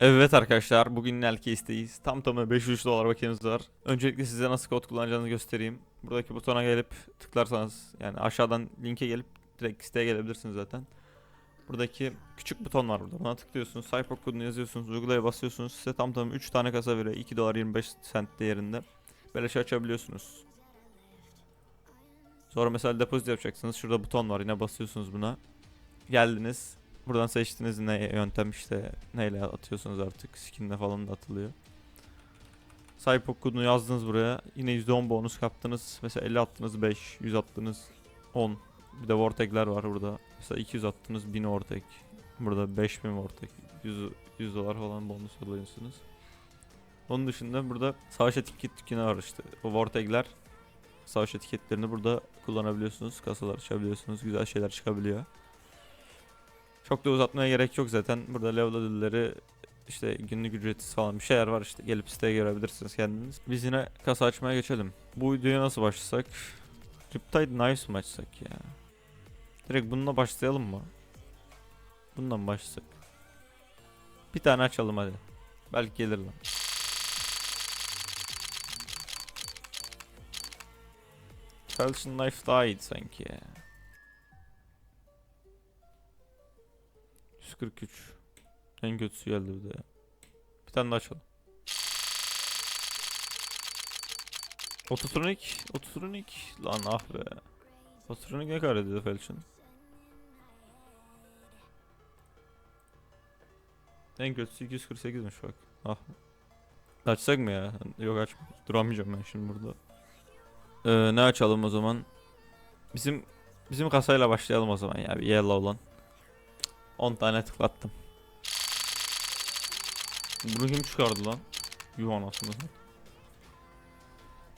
Evet arkadaşlar bugün Nelcase'deyiz. Tam tamı 503 dolar bakiyemiz var. Öncelikle size nasıl kod kullanacağınızı göstereyim. Buradaki butona gelip tıklarsanız yani aşağıdan linke gelip direkt siteye gelebilirsiniz zaten. Buradaki küçük buton var burada. Buna tıklıyorsunuz. Cypher kodunu yazıyorsunuz. Uygulaya basıyorsunuz. Size tam tamı 3 tane kasa veriyor. 2 dolar 25 sent değerinde. Beleşe açabiliyorsunuz. Sonra mesela depozit yapacaksınız. Şurada buton var. Yine basıyorsunuz buna. Geldiniz. Buradan seçtiğiniz ne yöntem işte neyle atıyorsunuz artık skinle falan da atılıyor. Sahip kodunu yazdınız buraya. Yine %10 bonus kaptınız. Mesela 50 attınız 5, 100 attınız 10. Bir de vortekler var burada. Mesela 200 attınız 1000 vortek. Burada 5000 vortek. 100, 100 dolar falan bonus alıyorsunuz. Onun dışında burada savaş etiket dükkanı var işte. O vortekler savaş etiketlerini burada kullanabiliyorsunuz. Kasalar açabiliyorsunuz. Güzel şeyler çıkabiliyor. Çok da uzatmaya gerek yok zaten. Burada level işte günlük ücretsiz falan bir şeyler var işte gelip siteye görebilirsiniz kendiniz. Biz yine kasa açmaya geçelim. Bu videoya nasıl başlasak? Riptide Knives mı açsak ya? Direkt bununla başlayalım mı? Bundan başlasak. Bir tane açalım hadi. Belki gelir lan. Felsion Knife daha iyiydi sanki ya. 143. En kötüsü geldi bir de. Bir tane daha açalım. Ototronik. Ototronik. Lan ah be. Ototronik ne kadar ediyor Felch'in? En kötüsü 248'miş bak. Ah. Açsak mı ya? Yok açma. Duramayacağım ben şimdi burada. Ee, ne açalım o zaman? Bizim bizim kasayla başlayalım o zaman ya. Bir yellow olan. 10 tane tıklattım. Bunu kim çıkardı lan? Yuh anasını.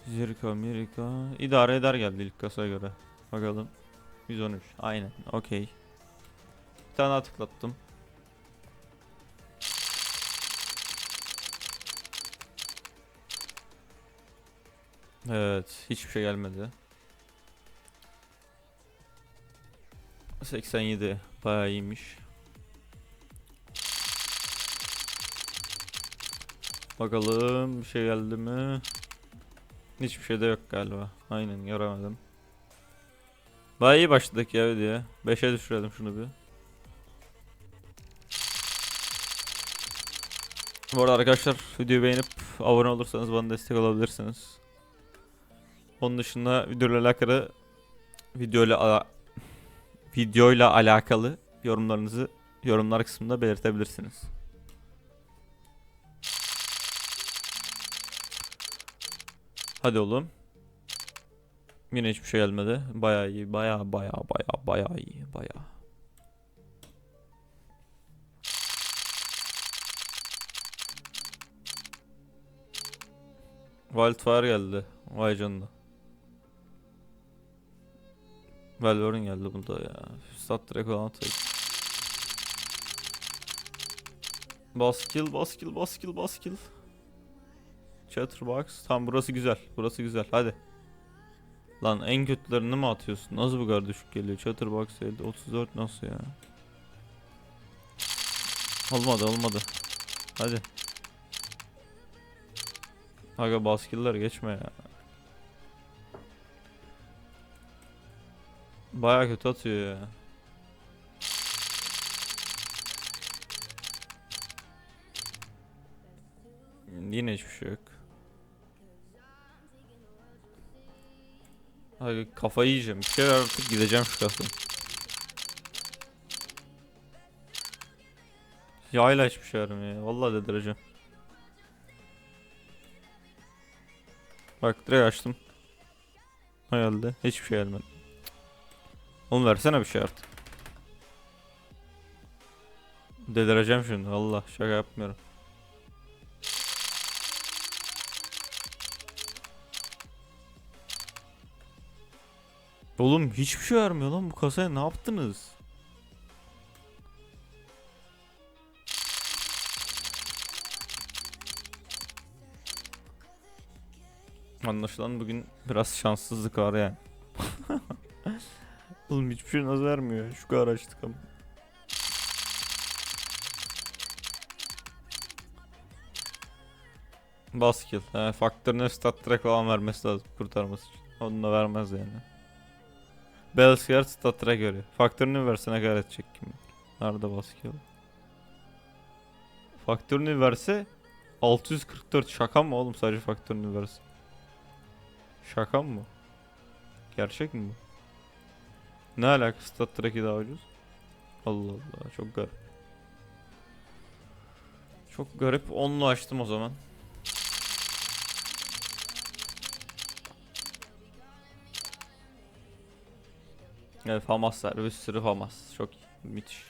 Zirka Mirika. İdare eder geldi ilk kasaya göre. Bakalım. 113. Aynen. Okey. Bir tane daha tıklattım. Evet. Hiçbir şey gelmedi. 87. Bayağı iyiymiş. Bakalım bir şey geldi mi? Hiçbir şey de yok galiba. Aynen göremedim. Bayağı iyi başladık ya diye. 5'e düşürelim şunu bir. Bu arada arkadaşlar videoyu beğenip abone olursanız bana destek olabilirsiniz. Onun dışında videoyla alakalı videoyla ala videoyla alakalı yorumlarınızı yorumlar kısmında belirtebilirsiniz. Hadi oğlum. Yine hiçbir şey gelmedi. Bayağı iyi. Bayağı bayağı bayağı bayağı iyi. Bayağı. Wildfire geldi. Vay canına. Valorant geldi bunda ya. Stat direkt olan tek. Baskill, baskill, baskill, baskill. Chatterbox. Tamam burası güzel. Burası güzel. Hadi. Lan en kötülerini mi atıyorsun? Nasıl bu kadar düşük geliyor? Chatterbox elde 34 nasıl ya? Olmadı olmadı. Hadi. Aga baskiller geçme ya. Baya kötü atıyor ya. Yine hiçbir şey yok. Abi kafayı yiyeceğim. Bir kere artık gideceğim şu kasın. Yayla hiçbir şey ya. Vallahi dedireceğim. Bak direkt açtım. Hayalde. Hiçbir şey gelmedi. Oğlum versene bir şey artık. Delireceğim şimdi. Allah şaka yapmıyorum. Oğlum hiçbir şey vermiyor lan bu kasaya ne yaptınız? Anlaşılan bugün biraz şanssızlık var yani. Oğlum hiçbir şey nasıl vermiyor? Şu kadar açtık ama. Baskill. He, faktörüne stat track falan vermesi lazım kurtarması için. Onu da vermez yani. Belskier stat track veriyor. Faktörünü verse ne kadar edecek kim. Nerede baskill? Faktörünü verse 644 şaka mı oğlum sadece faktörünü verse? Şaka mı? Gerçek mi bu? Ne alaka stat track'i daha ucuz? Allah Allah çok garip. Çok garip. Onlu açtım o zaman. Evet Famas var. Bir sürü Famas. Çok iyi. Müthiş.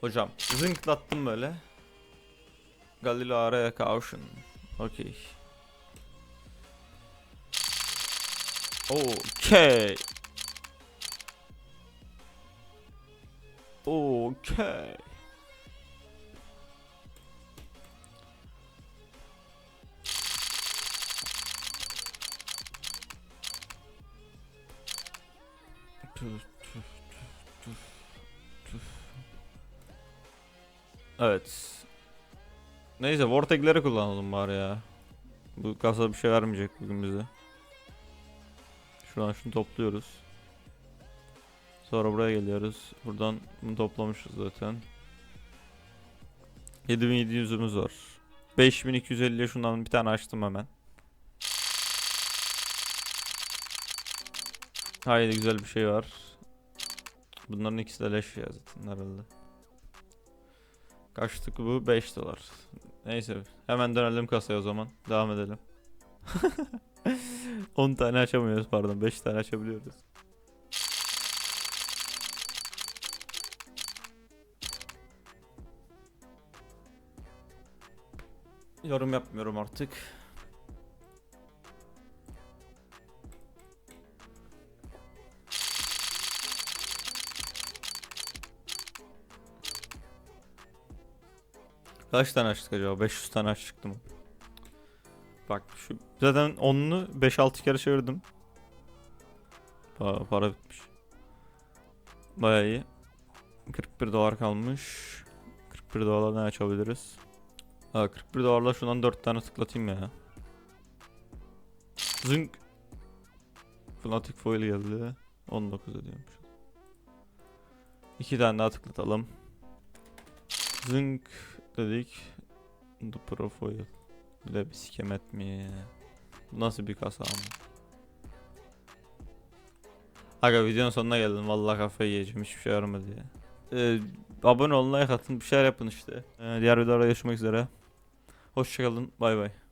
Hocam zınklattım böyle. Galileo araya Caution. Okey. Okay. Okay. Tüf, tüf, tüf, tüf, tüf. Evet. Neyse Vortex'leri kullanalım bari ya. Bu kasa bir şey vermeyecek bugün bize. Şu an şunu topluyoruz. Sonra buraya geliyoruz. Buradan bunu toplamışız zaten. 7700'ümüz var. 5250'ye şundan bir tane açtım hemen. Haydi güzel bir şey var. Bunların ikisi de leş ya zaten herhalde. Kaçtık bu? 5 dolar. Neyse hemen dönelim kasaya o zaman. Devam edelim. 10 tane açamıyoruz pardon 5 tane açabiliyoruz. Yorum yapmıyorum artık. Kaç tane açtık acaba? 500 tane açtık mı? Bak şu zaten onunu 5-6 kere çevirdim. Pa- para bitmiş. Bayağı iyi. 41 dolar kalmış. 41 dolarla ne açabiliriz? Ha 41 dolarla şundan 4 tane tıklatayım ya. Zınk. Fnatic foil geldi. 19 ediyormuş. 2 tane daha tıklatalım. Zınk dedik. The Pro foil. Bir skemet mi? Bu nasıl bir kasa ama? Aga videonun sonuna geldim. Vallahi kafayı yiyeceğim. Hiçbir şey yaramadı ya. Ee, abone olun, like atın. Bir şeyler yapın işte. Ee, diğer videolarda görüşmek üzere. Hoşçakalın. Bay bay.